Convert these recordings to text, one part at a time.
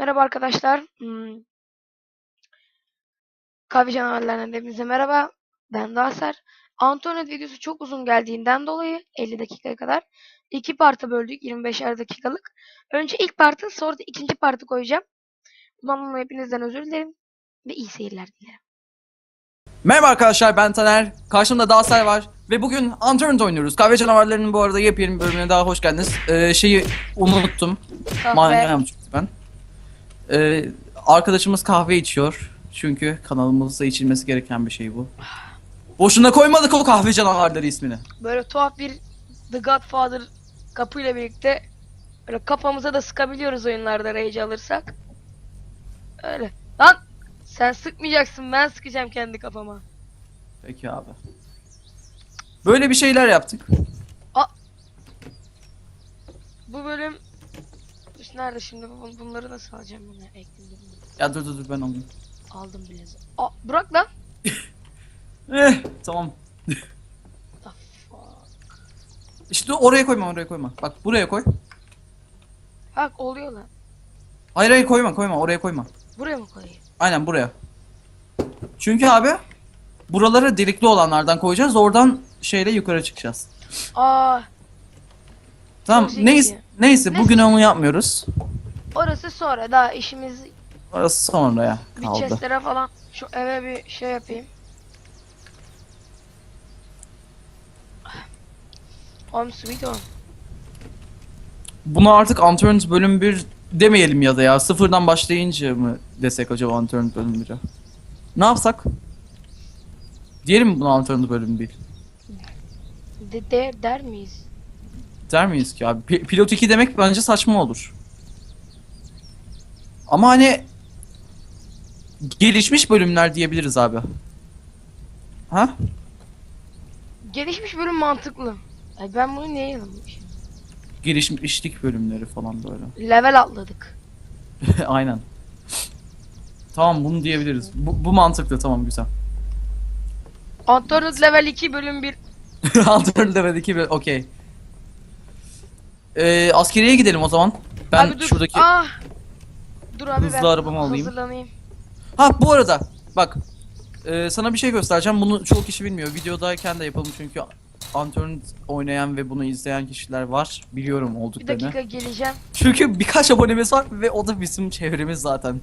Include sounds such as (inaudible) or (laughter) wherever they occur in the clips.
Merhaba arkadaşlar. Hmm. Kahve canavarlarından hepinize merhaba. Ben Daser. Antonet videosu çok uzun geldiğinden dolayı 50 dakikaya kadar iki parta böldük 25'er dakikalık. Önce ilk partı sonra da ikinci partı koyacağım. Bundan hepinizden özür dilerim ve iyi seyirler dilerim. Merhaba arkadaşlar ben Taner. Karşımda Dağsay var. Ve bugün Unturned oynuyoruz. Kahve canavarlarının bu arada yepyeni bölümüne daha hoş geldiniz. Ee, şeyi unuttum. Kahve. Çıktı ben. Ee, arkadaşımız kahve içiyor. Çünkü kanalımızda içilmesi gereken bir şey bu. Boşuna koymadık o kahve canavarları ismini. Böyle tuhaf bir The Godfather kapıyla birlikte böyle kafamıza da sıkabiliyoruz oyunlarda rage alırsak. Öyle. Lan sen sıkmayacaksın ben sıkacağım kendi kafama. Peki abi. Böyle bir şeyler yaptık. Bu bölüm Nerede şimdi Bu- bunları nasıl alacağım bunu ekledim Ya dur dur dur ben alayım. aldım bile. Aa bırak lan. (laughs) Eh tamam. The fuck. İşte oraya koyma oraya koyma. Bak buraya koy. Bak oluyor lan. Hayır hayır koyma koyma oraya koyma. Buraya mı koyayım? Aynen buraya. Çünkü abi buraları delikli olanlardan koyacağız. Oradan şeyle yukarı çıkacağız. Aa Tamam Çok Neyse. bugün onu yapmıyoruz. orası sonra daha işimiz Orası sonraya bir kaldı. chestlere falan şu eve bir şey yapayım. Home sweet home. Bunu artık Unturned bölüm 1 demeyelim ya da ya. Sıfırdan başlayınca mı desek acaba Unturned bölüm 1'e? Ne yapsak? Diyelim mi buna Unturned bölüm 1? De, de, der miyiz? Der miyiz ki abi? Pi- Pilot 2 demek bence saçma olur. Ama hani gelişmiş bölümler diyebiliriz abi. Ha? Gelişmiş bölüm mantıklı. Ay ben bunu niye yanılmışım? Gelişmişlik bölümleri falan böyle. Level atladık. (laughs) Aynen. Tamam bunu diyebiliriz. Bu, bu mantıklı tamam güzel. Unturned level 2 bölüm 1. Unturned (laughs) Level 2 bir okey. Ee, askeriye gidelim o zaman. Ben abi dur. şuradaki... Ah. Dur abi hızlı ben arabamı alayım. hazırlanayım. Ha bu arada bak e, sana bir şey göstereceğim. Bunu çoğu kişi bilmiyor. Videodayken de yapalım çünkü Unturned oynayan ve bunu izleyen kişiler var. Biliyorum Bir olduklarını. dakika geleceğim. Çünkü birkaç abonemiz var ve o da bizim çevremiz zaten.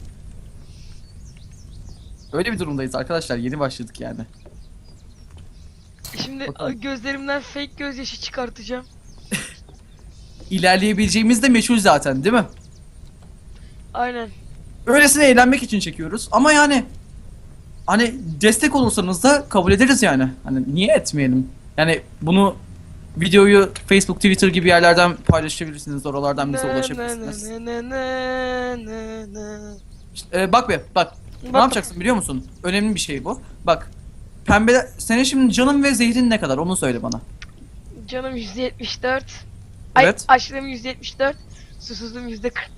Öyle bir durumdayız arkadaşlar. Yeni başladık yani. Şimdi Bakalım. gözlerimden fake gözyaşı çıkartacağım. İlerleyebileceğimiz de meçhul zaten değil mi? Aynen. Öylesine eğlenmek için çekiyoruz. Ama yani hani destek olursanız da kabul ederiz yani. Hani niye etmeyelim? Yani bunu videoyu Facebook, Twitter gibi yerlerden paylaşabilirsiniz. Oralardan bize ulaşabilirsiniz. Ne, ne, ne, ne, ne. İşte, e, bak be bak. Ne Bak- yapacaksın biliyor musun? Önemli bir şey bu. Bak. Pembe senin şimdi canın ve zehrin ne kadar onu söyle bana. Canım 174. Evet. Ay, açlığım 174. Susuzluğum 144.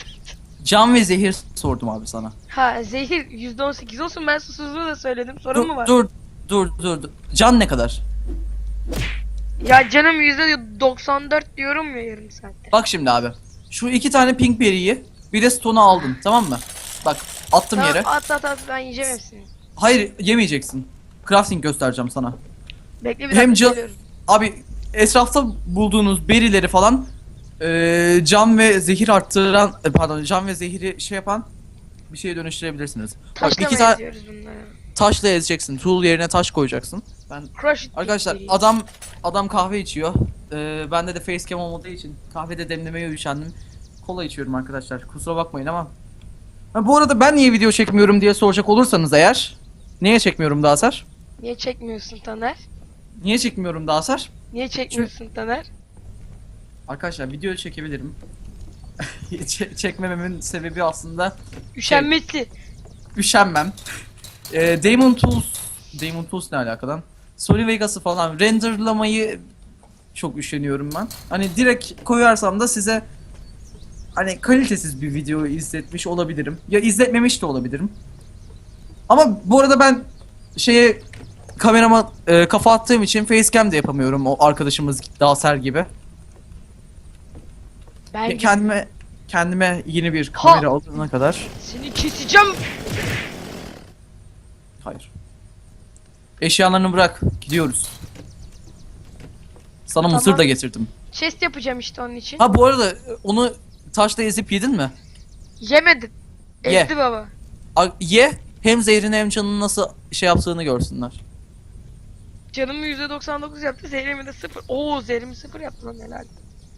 Can ve zehir sordum abi sana. Ha zehir %18 olsun ben susuzluğu da söyledim. Sorun mu var? dur dur dur dur. Can ne kadar? Ya canım %94 diyorum ya yarım saatte. Bak şimdi abi. Şu iki tane pink berry'i bir de stone'u aldın tamam mı? Bak attım Tamam, yere. at at at ben yiyeceğim hepsini. Hayır yemeyeceksin. Crafting göstereceğim sana. Bekle bir Hem dakika can- geliyorum. Abi etrafta bulduğunuz berileri falan eee can ve zehir arttıran e, pardon can ve zehiri şey yapan bir şeye dönüştürebilirsiniz. Bak Taşla iki mı tane bunları? taşla ezeceksin. Tool yerine taş koyacaksın. Ben Crush it arkadaşlar diye. adam adam kahve içiyor. Eee bende de facecam olmadığı için kahvede demlemeye üşendim. Kola içiyorum arkadaşlar. Kusura bakmayın ama. Ha, bu arada ben niye video çekmiyorum diye soracak olursanız eğer. Niye çekmiyorum daha? Niye çekmiyorsun Taner? Niye çekmiyorum daha Asar? Niye çekmiyorsun Taner? Arkadaşlar video çekebilirim. (laughs) Çe- çekmememin sebebi aslında Üşenmesi. üşenmem. Ee, Damon Tools, Damon Tools ne alakadan? Sony Vegas'ı falan renderlamayı çok üşeniyorum ben. Hani direkt koyarsam da size hani kalitesiz bir video izletmiş olabilirim. Ya izletmemiş de olabilirim. Ama bu arada ben şeye kamerama e, kafa attığım için facecam de yapamıyorum o arkadaşımız Daser gibi. Ben kendime kendime yeni bir kamera alana kadar. Seni keseceğim. Hayır. Eşyalarını bırak. Gidiyoruz. Sana mısır Tamam. da getirdim. Chest yapacağım işte onun için. Ha bu arada onu taşla ezip yedin mi? Yemedin. Ye. Ezdi baba. A- ye. Hem zehrini hem canını nasıl şey yaptığını görsünler. Canımı %99 yaptı. Zehrimi de 0. Oo zehrimi 0 yaptı lan helal.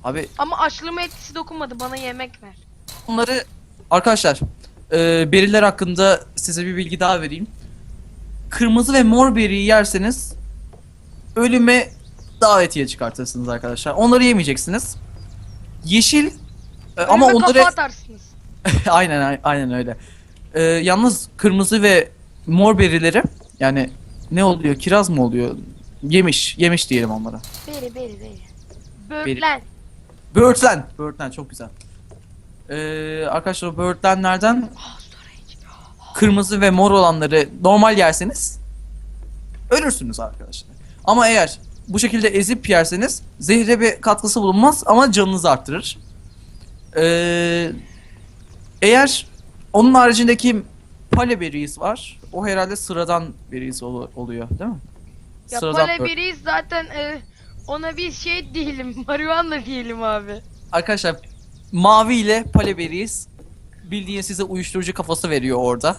Abi Ama açlığıma etkisi dokunmadı. Bana yemek ver. bunları arkadaşlar e, beriler hakkında size bir bilgi daha vereyim. Kırmızı ve mor beriyi yerseniz ölüme davetiye çıkartırsınız arkadaşlar. Onları yemeyeceksiniz. Yeşil e, ama Önüme onları kafa (laughs) atarsınız. aynen aynen öyle. E, yalnız kırmızı ve mor berileri yani ne oluyor? Kiraz mı oluyor? Yemiş, yemiş diyelim onlara. Beri beri beri. Böğürtlen. Böğürtlen. Böğürtlen çok güzel. Ee, arkadaşlar o böğürtlenlerden kırmızı ve mor olanları normal yerseniz ölürsünüz arkadaşlar. Ama eğer bu şekilde ezip yerseniz zehre bir katkısı bulunmaz ama canınızı arttırır. Ee, eğer onun haricindeki pale berries var. O herhalde sıradan berries ol- oluyor değil mi? Ya Sıradan zaten e, ona biz şey diyelim. (laughs) Marihuana diyelim abi. Arkadaşlar mavi ile pale berries bildiğin size uyuşturucu kafası veriyor orada.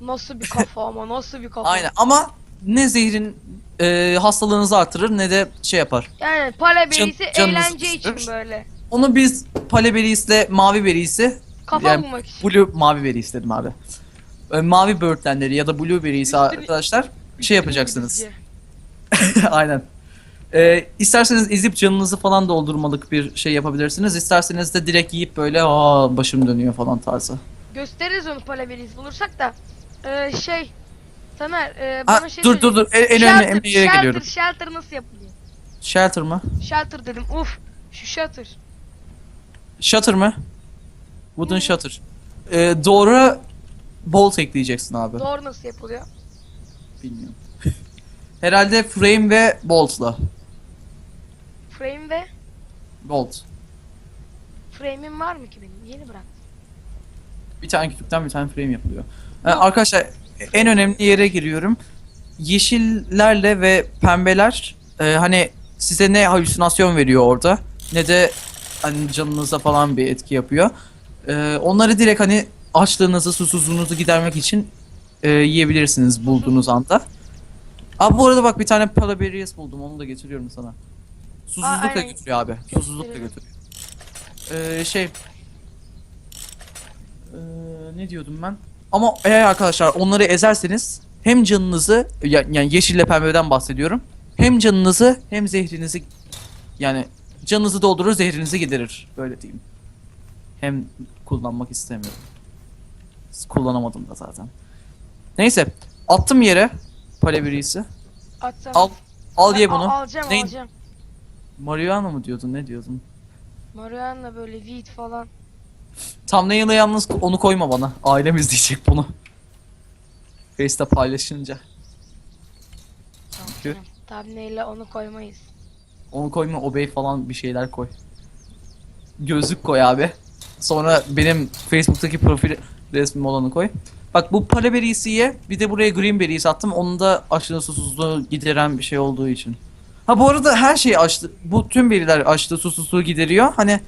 Nasıl bir (laughs) kafa ama nasıl bir kafa. Aynen ama ne zehrin e, hastalığınızı artırır ne de şey yapar. Yani pale berisi canınızı eğlence için böyle. Onu biz pale berisle mavi berisi Kafa Yani bulmak için. blue mavi beri istedim abi. Mavi böğürtlenleri ya da blue berisi Üstünü- arkadaşlar şey yapacaksınız. (laughs) Aynen. E, isterseniz ezip canınızı falan doldurmalık bir şey yapabilirsiniz. İsterseniz de direkt yiyip böyle aa başım dönüyor falan tarzı. Gösteririz onu pale berisi bulursak da. E, şey. Taner e, Ha, bana şey dur dur dur. En, en önemli, önemli yere shelter, geliyorum. Shelter nasıl yapılıyor? Shelter mı? Shelter dedim. Uf. Şu shelter. Shutter mı? Wooden shutter. Ee, doğru bolt ekleyeceksin abi. Doğru nasıl yapılıyor? Bilmiyorum. (laughs) Herhalde frame ve boltla. Frame ve Bolt. frame'im var mı ki benim? Yeni bırak. Bir tane kütükten bir tane frame yapılıyor. Ee, arkadaşlar en önemli yere giriyorum. Yeşillerle ve pembeler e, hani size ne halüsinasyon veriyor orada ne de hani canınıza falan bir etki yapıyor. Ee, onları direkt hani açlığınızı, susuzluğunuzu gidermek için e, yiyebilirsiniz bulduğunuz anda. Abi bu arada bak bir tane Palaberius buldum onu da getiriyorum sana. Susuzluk da aynen. götürüyor abi. Susuzluk da götürüyor. Ee, şey ee, ne diyordum ben? Ama eğer arkadaşlar onları ezerseniz hem canınızı ya- yani yeşille pembeden bahsediyorum. Hem canınızı hem zehrinizi yani canınızı doldurur zehrinizi giderir. Böyle diyeyim. Hem kullanmak istemiyorum. Kullanamadım da zaten. Neyse. Attım yere Palabirisi. Atsam. Al al ye Al- bunu. alacağım Ne- alacağım. Marihuana mı diyordun? Ne diyordun? Marihuana böyle weed falan. Thumbnail'a yalnız onu koyma bana. Ailem izleyecek bunu. Face'te paylaşınca. Çünkü Thumbnail'e onu koymayız. onu koyma obey falan bir şeyler koy. Gözlük koy abi. Sonra benim Facebook'taki profil resmim olanı koy. Bak bu Palaberry'si ye. Bir de buraya Greenberry'si attım. Onun da aşırı susuzluğu gideren bir şey olduğu için. Ha bu arada her şey açtı. Bu tüm veriler açtı susuzluğu gideriyor. Hani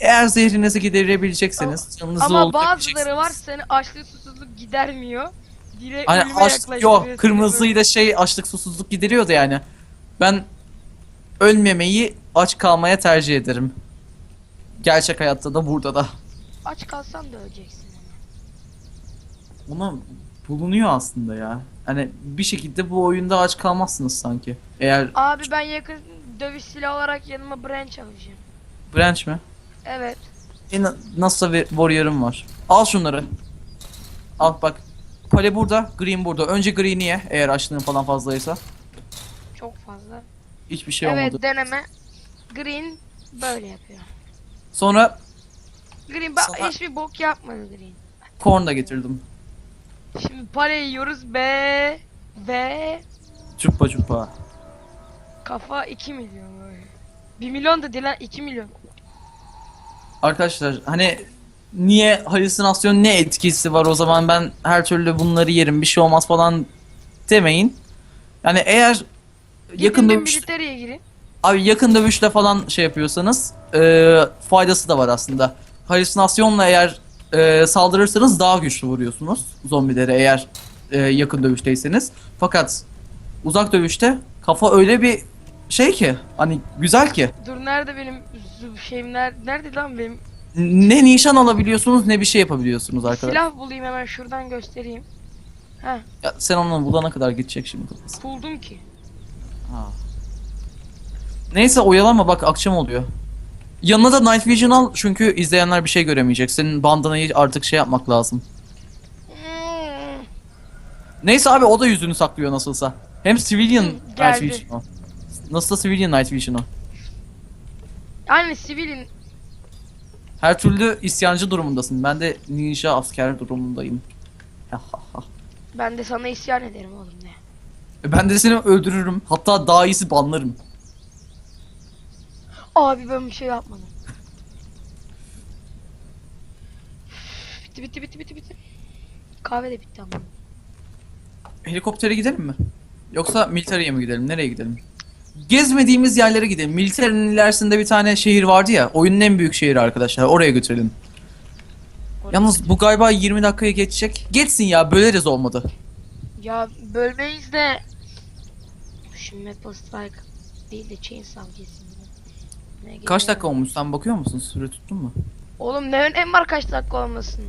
eğer zehrinizi giderebilecekseniz, canınızı Ama bazıları var seni açlık susuzluk gidermiyor. Direkt Hani aç, yok kırmızıyla şey açlık susuzluk gideriyordu yani. Ben ölmemeyi aç kalmaya tercih ederim. Gerçek hayatta da burada da. Aç kalsan da öleceksin. Ona bulunuyor aslında ya. Hani bir şekilde bu oyunda aç kalmazsınız sanki. Eğer Abi ben yakın dövüş silahı olarak yanıma branch alacağım. branch mi? Evet. E, na- nasıl bir warrior'ım var. Al şunları. Al bak. Pale burada, green burada. Önce green'i ye eğer açlığın falan fazlaysa. Çok fazla. Hiçbir şey evet olmadı. deneme. Green böyle yapıyor. Sonra Green bak Sana- hiçbir bok yapmadı Green. corn da getirdim. Şimdi para yiyoruz be ve Çupa çupa. kafa 2 milyon böyle. 1 milyon da değil lan 2 milyon. Arkadaşlar hani niye halüsinasyon ne etkisi var o zaman ben her türlü bunları yerim bir şey olmaz falan demeyin. Yani eğer yakın Gidin bir dövüş militeriye girin. abi yakın dövüşle falan şey yapıyorsanız e, faydası da var aslında. Halüsinasyonla eğer e, saldırırsanız daha güçlü vuruyorsunuz zombilere eğer e, yakın dövüşteyseniz. Fakat uzak dövüşte kafa öyle bir şey ki hani güzel ki Dur nerede benim şeyim nerede, nerede lan benim ne nişan alabiliyorsunuz ne bir şey yapabiliyorsunuz arkadaşlar. silah bulayım hemen şuradan göstereyim. Heh Ya sen onu bulana kadar gidecek şimdi buldum ki. Ha. Neyse oyalanma bak akşam oluyor. Yanına da Night Vision al çünkü izleyenler bir şey göremeyecek. Senin bandanayı artık şey yapmak lazım. Neyse abi o da yüzünü saklıyor nasılsa. Hem Civilian Night geldi. Vision o. Nasıl da Civilian Night Vision o. Yani sivilin Her türlü isyancı durumundasın. Ben de ninja asker durumundayım. ben de sana isyan ederim oğlum ne. ben de seni öldürürüm. Hatta daha iyisi banlarım. Abi ben bir şey yapmadım. bitti bitti bitti bitti bitti. Kahve de bitti ama. Helikoptere gidelim mi? Yoksa militariye mi gidelim? Nereye gidelim? Gezmediğimiz yerlere gidelim. Militerinin ilerisinde bir tane şehir vardı ya. Oyunun en büyük şehri arkadaşlar. Oraya götürelim. Yalnız bu galiba 20 dakikaya geçecek. Geçsin ya böleriz olmadı. Ya bölmeyiz de şu Maple Strike değil de Chainsaw geçsin. Ne Kaç dakika olmuş sen bakıyor musun? Süre tuttun mu? Oğlum ne önem var kaç dakika olmasın?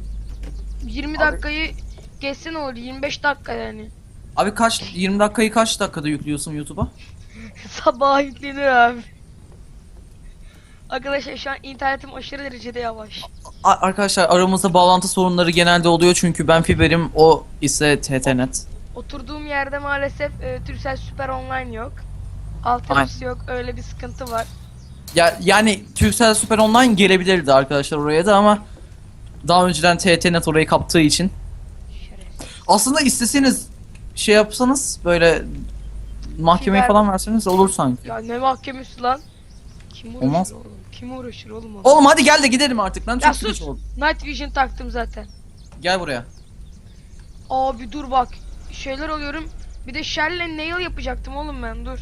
20 Abi- dakikayı geçsin olur 25 dakika yani. Abi kaç 20 dakikayı kaç dakikada yüklüyorsun YouTube'a? (laughs) Sabah yükleniyor abi. Arkadaşlar şu an internetim aşırı derecede yavaş. A- arkadaşlar aramızda bağlantı sorunları genelde oluyor çünkü ben fiberim o ise TTNet. Oturduğum yerde maalesef e, Turkcell Süper Online yok. Altyapısı yok öyle bir sıkıntı var. Ya yani Turkcell Super Online gelebilirdi arkadaşlar oraya da ama daha önceden TTNet orayı kaptığı için. Aslında isteseniz şey yapsanız böyle mahkemeye Fiber- falan verseniz olur sanki. Ya ne mahkemesi lan? Kim uğraşır Olmaz. oğlum? Kim uğraşır oğlum ona? Oğlum hadi gel de gidelim artık lan Ya çok geç sus. oldu. Night Vision taktım zaten. Gel buraya. Abi dur bak. Şeyler alıyorum. Bir de Shell'le nail yapacaktım oğlum ben dur.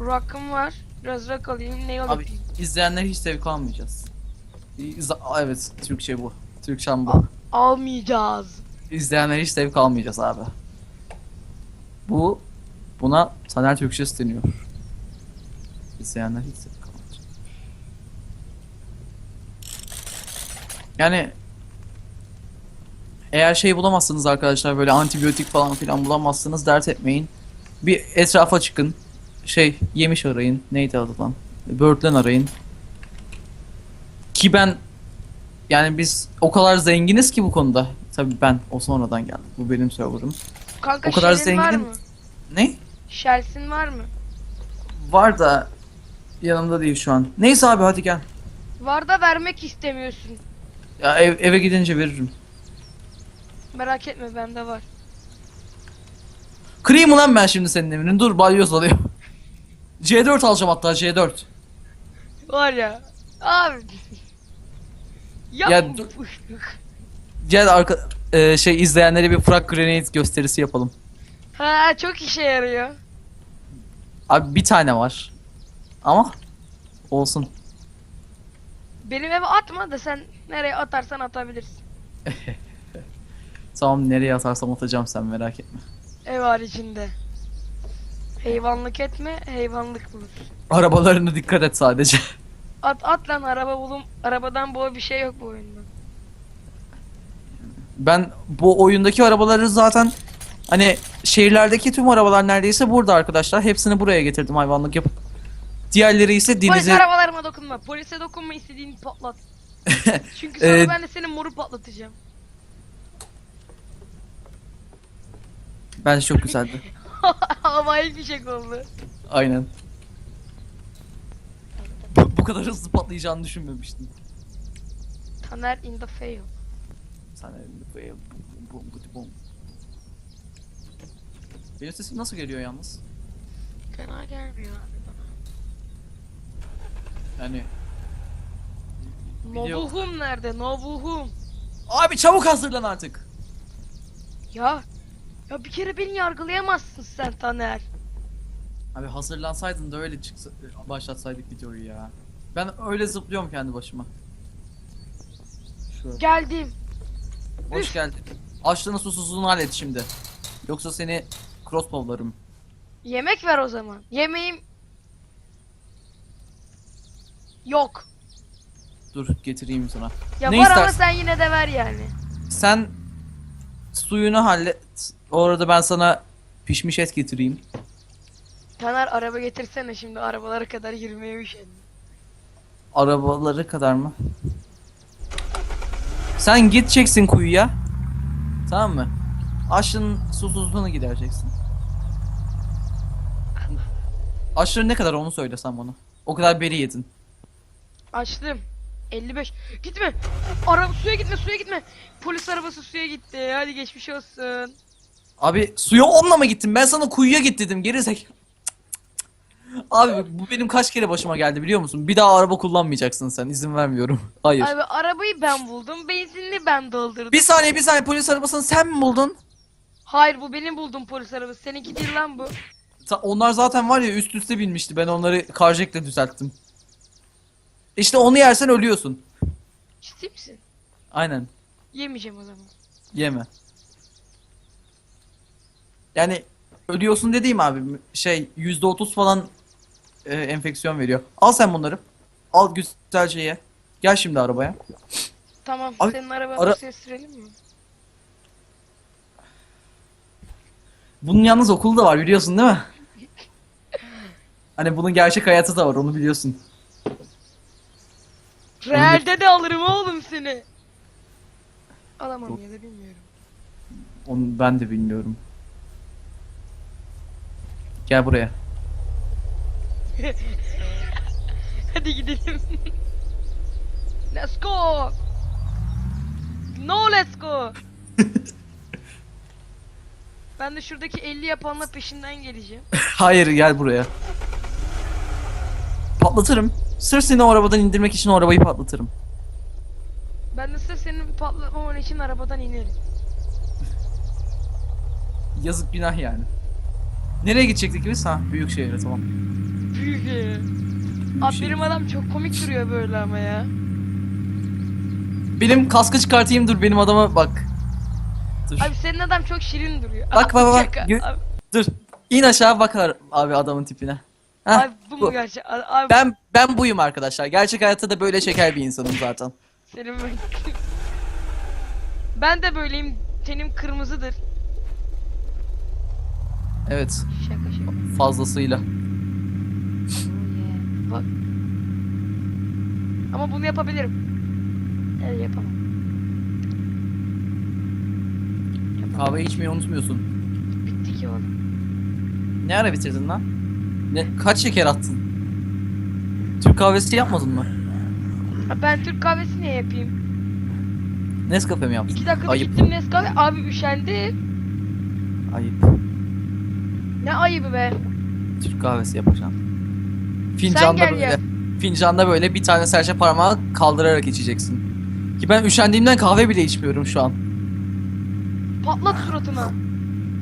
Rock'ım var. Biraz rock alayım nail Abi yapayım. izleyenler hiç zevk almayacağız. İza- evet Türkçe bu. Türkçem bu. Almayacağız. İzleyenler hiç zevk almayacağız abi. Bu buna Taner Türkçesi deniyor. İzleyenler hiç zevk almayacak. Yani eğer şey bulamazsınız arkadaşlar böyle antibiyotik falan filan bulamazsınız dert etmeyin. Bir etrafa çıkın. Şey yemiş arayın. Neydi adı lan? Böğürtlen arayın. Ki ben yani biz o kadar zenginiz ki bu konuda. Tabii ben o sonradan geldim. Bu benim serverım. Kanka O kadar Shell'in var mı? Ne? Shell'sin var mı? Var da yanımda değil şu an. Neyse abi hadi gel. Var da vermek istemiyorsun. Ya ev, eve gidince veririm. Merak etme bende var. Kırayım lan ben şimdi senin evini? Dur balyoz alayım. C4 alacağım hatta C4. Var ya. Abi. Ya Yapma. dur. Gel arka e, şey izleyenlere bir frag grenade gösterisi yapalım. ha çok işe yarıyor. Abi bir tane var. Ama olsun. Benim eve atma da sen nereye atarsan atabilirsin. (laughs) Tamam nereye atarsam atacağım sen merak etme. Ev haricinde. Heyvanlık etme, heyvanlık bulur. Arabalarına dikkat et sadece. (laughs) At at lan araba bulum. Arabadan boğa bir şey yok bu oyunda. Ben bu oyundaki arabaları zaten hani şehirlerdeki tüm arabalar neredeyse burada arkadaşlar. Hepsini buraya getirdim hayvanlık yapıp. Diğerleri ise Polis denize... arabalarıma dokunma. Polise dokunma istediğini patlat. (laughs) Çünkü sonra Ee, ben de senin moru patlatacağım. Bence çok güzeldi. (laughs) Havai fişek oldu. Aynen. Bu, bu kadar hızlı patlayacağını düşünmemiştim. Taner in the fail. Sen böyle bum bum bum bum. Benim sesim nasıl geliyor yalnız? Fena gelmiyor abi bana. Yani. Nobuhum nerede? Nobuhum. Abi çabuk hazırlan artık. Ya. Ya bir kere beni yargılayamazsın sen Taner. Abi hazırlansaydın da öyle çıksa başlatsaydık videoyu ya. Ben öyle zıplıyorum kendi başıma. Şu. Geldim. Hoş Üf. geldin. Açlığını susuzluğunu hallet şimdi. Yoksa seni crossbowlarım. Yemek ver o zaman. Yemeğim yok. Dur getireyim sana. Ya Ne var ama istersin? sen yine de ver yani. Sen suyunu hallet. Orada ben sana pişmiş et getireyim. Taner araba getirsene şimdi arabalara kadar yürümeye üşendim. Arabaları kadar mı? Sen gideceksin kuyuya. Tamam mı? Aşın susuzluğunu gidereceksin. Aşırı ne kadar onu söylesen bana. O kadar beri yedin. Açtım. 55. Gitme. Araba suya gitme suya gitme. Polis arabası suya gitti. Hadi geçmiş olsun. Abi suya onunla mı gittin? Ben sana kuyuya git dedim gerizek. Abi bu benim kaç kere başıma geldi biliyor musun? Bir daha araba kullanmayacaksın sen. izin vermiyorum. Hayır. Abi arabayı ben buldum. Benzinli ben doldurdum. Bir saniye bir saniye polis arabasını sen mi buldun? Hayır bu benim buldum polis arabası. Seninki değil lan bu. Ta- Onlar zaten var ya üst üste binmişti. Ben onları karjekle düzelttim. İşte onu yersen ölüyorsun. Ciddi misin? Aynen. Yemeyeceğim o zaman. Yeme. Yani ölüyorsun dediğim abi şey %30 falan e, enfeksiyon veriyor. Al sen bunları. Al güzelce ye. Gel şimdi arabaya. Tamam Abi, senin arabanı ara- sürelim mi? Bunun yalnız okulu da var biliyorsun değil mi? (laughs) Hani bunun gerçek hayatı da var onu biliyorsun. Realde de alırım oğlum seni. Alamam ya da bilmiyorum. Onu ben de bilmiyorum. Gel buraya. (laughs) Hadi gidelim. (laughs) let's go. No let's go. (laughs) ben de şuradaki 50 yapanla peşinden geleceğim. Hayır gel buraya. Patlatırım. Sırf seni o arabadan indirmek için o arabayı patlatırım. Ben de sırf senin patlatmaman için arabadan inerim. (laughs) Yazık günah yani. Nereye gidecektik biz? Ha büyük şehre tamam. Büyük. Abi benim adam çok komik duruyor böyle ama ya. Benim kaskı çıkartayım dur benim adama bak. Dur. Abi senin adam çok şirin duruyor. Bak, bak, bak. Abi, Dur. İn aşağı bakar abi adamın tipine. Heh, abi bu mu gerçek? Abi Ben ben buyum arkadaşlar. Gerçek hayatta da böyle şeker bir insanım zaten. senin böyle... ben de böyleyim. Tenim kırmızıdır. Evet, Şaka şaka. fazlasıyla. Oh. Bak. Ama bunu yapabilirim. Evet yapamam. Yapamam. Kahve içmeyi unutmuyorsun. Bitti ki oğlum. Ne ara bitirdin lan? Ne kaç şeker attın? Türk kahvesi yapmadın mı? Ben Türk kahvesi niye yapayım? Nescafe mi yaptın? İki dakikada Ayıp. gittim Nescafe. Abi üşendi. Ayıp. Ne ayıbı be. Türk kahvesi yapacaksın. Fincanda gel böyle. ya. Fincanda böyle bir tane serçe parmağı kaldırarak içeceksin. Ki ben üşendiğimden kahve bile içmiyorum şu an. Patlat suratına.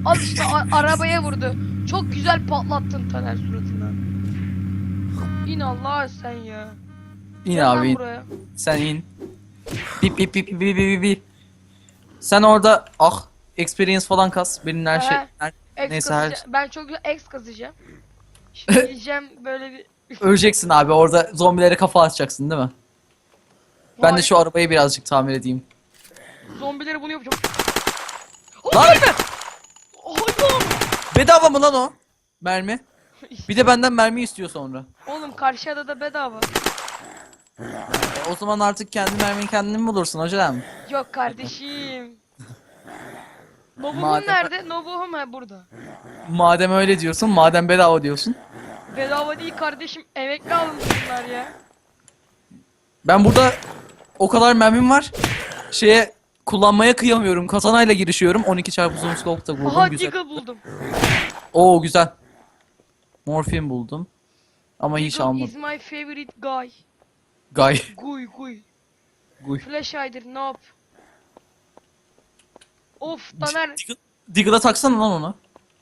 Al işte a- arabaya vurdu. Çok güzel patlattın Taner suratına. İn Allah sen ya. İn Gel abi in. buraya. Sen in. Bip bip bip bip bip bip. Sen orada ah experience falan kas. Benim her şey. Her- Neyse, her- kazacağım. Ben çok güzel X kazacağım. (laughs) Şimdi böyle bir... Öleceksin abi orada zombilere kafa atacaksın değil mi? Ben de şu arabayı birazcık tamir edeyim. Zombilere bunu yapacağım. Lan Hayvan! bedava mı lan o? Mermi. (laughs) Bir de benden mermi istiyor sonra. Oğlum karşı adada bedava. E, o zaman artık kendi mermiyi kendin bulursun hocam? Yok kardeşim. (laughs) Nobuhum Madem- nerede? Nobuhum ha burada. Madem öyle diyorsun, madem bedava diyorsun. Bedava değil kardeşim. Emekli alınmış bunlar ya. Ben burada o kadar mermim var. Şeye kullanmaya kıyamıyorum. Katanayla girişiyorum. 12 çarpı zoom scope da buldum. Aha güzel. Deagle buldum. Oo güzel. Morfin buldum. Ama hiç almadım. is my favorite guy. Gay. (laughs) Guy guy. Guy. Flash Hider nope. Of Taner. Diggle- Diggle'a taksana lan onu.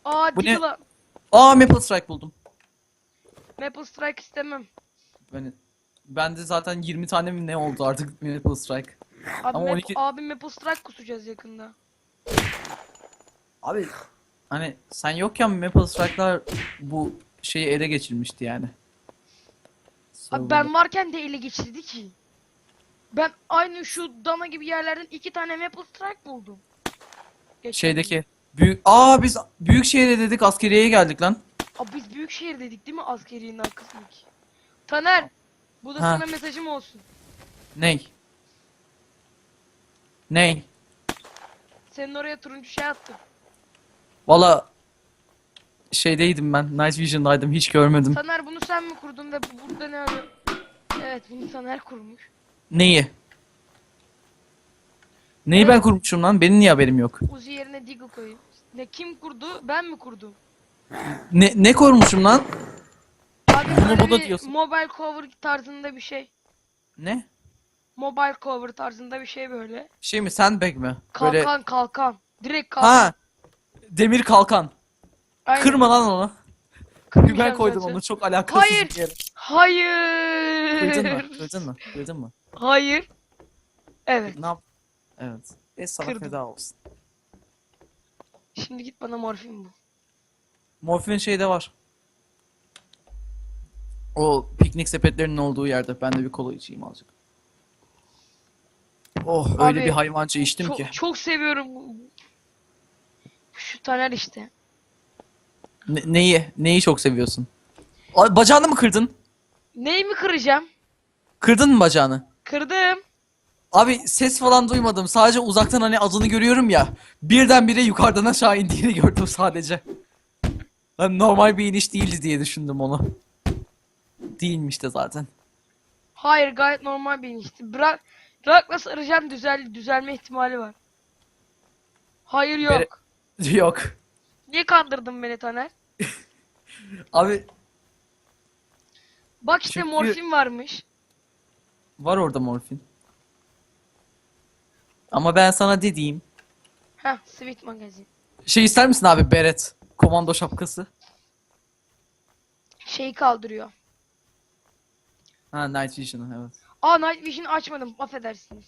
Aa Bu ne? Diggle'a. Aa Maple Strike buldum. Maple Strike istemem. Ben bende zaten 20 tane mi ne oldu artık Maple Strike. Abi, Ama Maple, 12 abi Maple Strike kusacağız yakında. Abi hani sen yokken Maple Strike'lar bu şeyi ele geçirmişti yani. Abi ben varken de ele geçirdi ki. Ben aynı şu dana gibi yerlerden iki tane Maple Strike buldum. Geçen şeydeki büyük Aa biz büyük şehre dedik askeriyeye geldik lan. Abi biz büyük şehir dedik değil mi askeriyenin arkasındaki? Taner. Bu da Ha. sana mesajım olsun. Ney? Ney? Senin oraya turuncu şey attım. Valla şeydeydim ben. Night Vision'daydım hiç görmedim. Taner bunu sen mi kurdun ve bu burada ne arıyor? Evet bunu Taner kurmuş. Neyi? Neyi ben kurmuşum lan? Benim niye haberim yok? Uzi yerine Deagle koyayım. Ne kim kurdu? Ben mi kurdum? Ne ne kurmuşum lan? Abi Bunu böyle bu da bir diyorsun. Mobile cover tarzında bir şey. Ne? Mobile cover tarzında bir şey böyle. Şey mi sandbag mi? Kalkan Böyle kalkan. Direkt kalkan. ha demir kalkan. Aynen. Kırma lan onu. Kırmayacağım Ben koydum zaten. onu çok alakasız Hayır. bir yere. Hayır. Kırdın mı? Kırdın mı? Kırdın mı? Hayır. Evet. Ne yap? Evet. E sana Kırdım. feda olsun. Şimdi git bana morfin bul. Morfin şeyde var. O piknik sepetlerinin olduğu yerde. Ben de bir kola içeyim azıcık. Oh öyle Abi, bir hayvancı içtim Çok, ki. çok seviyorum. Şu Taner işte. Ne- neyi? Neyi çok seviyorsun? Ay, bacağını mı kırdın? Neyi mi kıracağım? Kırdın mı bacağını? Kırdım. Abi ses falan duymadım. Sadece uzaktan hani adını görüyorum ya. Birdenbire yukarıdan aşağı indiğini (laughs) gördüm sadece. Ben normal bir iniş değildi diye düşündüm onu. Değilmiş de zaten. Hayır gayet normal bir inişti. Bırak bırakla saracağım düzel düzelme ihtimali var. Hayır yok. Bere- Yok. (laughs) Niye kandırdın beni Taner? (laughs) Abi Bak işte Çünkü- morfin varmış. var orada morfin. Ama ben sana dediğim. Heh Sweet Magazine. Şey ister misin abi beret? Komando şapkası. Şeyi kaldırıyor. Ha Night Vision'ı evet. Aa Night Vision'ı açmadım. Affedersiniz.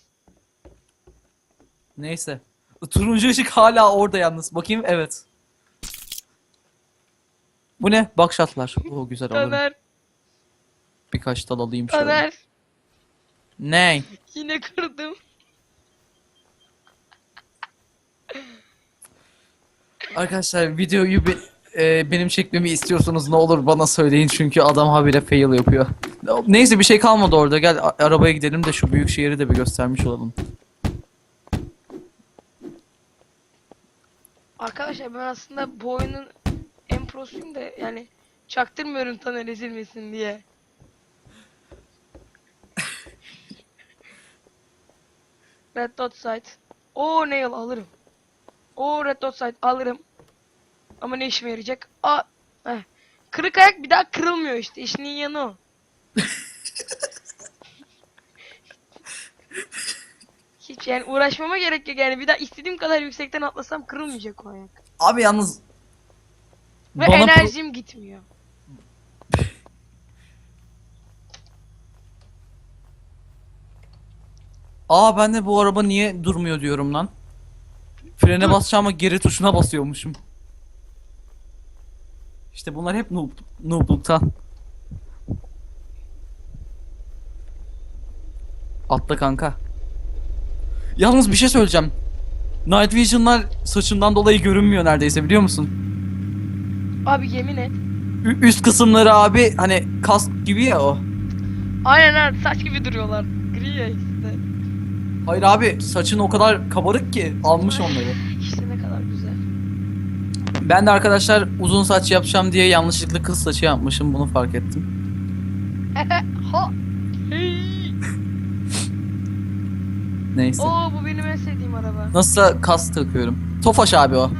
Neyse. Turuncu ışık hala orada yalnız. Bakayım evet. Bu ne? Bakşatlar. O güzel alırım. Taner. Birkaç dal alayım şöyle. Taner. Ne? Yine kırdım. Arkadaşlar videoyu be- e, benim çekmemi istiyorsanız ne olur bana söyleyin çünkü adam habire fail yapıyor. Neyse bir şey kalmadı orada. Gel a- arabaya gidelim de şu büyük şehri de bir göstermiş olalım. Arkadaşlar ben aslında bu oyunun prosuyum da yani çaktırmıyorum Taner ezilmesin diye. (laughs) Red Dot Sight. Oo nail alırım. Oo Red Dot Sight alırım. Ama ne işime yarayacak? Aa, heh. Kırık ayak bir daha kırılmıyor işte. İşinin yanı o. (laughs) Hiç yani uğraşmama gerek yok yani bir daha istediğim kadar yüksekten atlasam kırılmayacak o ayak. Abi yalnız Ve Bana enerjim gitmiyor. Aa ben de bu araba niye durmuyor diyorum lan. Frene basacağıma geri tuşuna basıyormuşum. İşte bunlar hep noob, noobluktan. Atla kanka. Yalnız bir şey söyleyeceğim. Night Vision'lar saçından dolayı görünmüyor neredeyse biliyor musun? Abi yemin et. Ü- üst kısımları abi hani kask gibi ya o. Aynen ha saç gibi duruyorlar. Gri ya ikisi de. Hayır abi saçın o kadar kabarık ki almış onları. İşte ne kadar güzel. Ben de arkadaşlar uzun saç yapacağım diye yanlışlıkla kız saçı yapmışım bunu fark ettim. (laughs) ha. Hey. Neyse. Oo bu benim en sevdiğim araba. Nasılsa kas takıyorum. Tofaş abi o.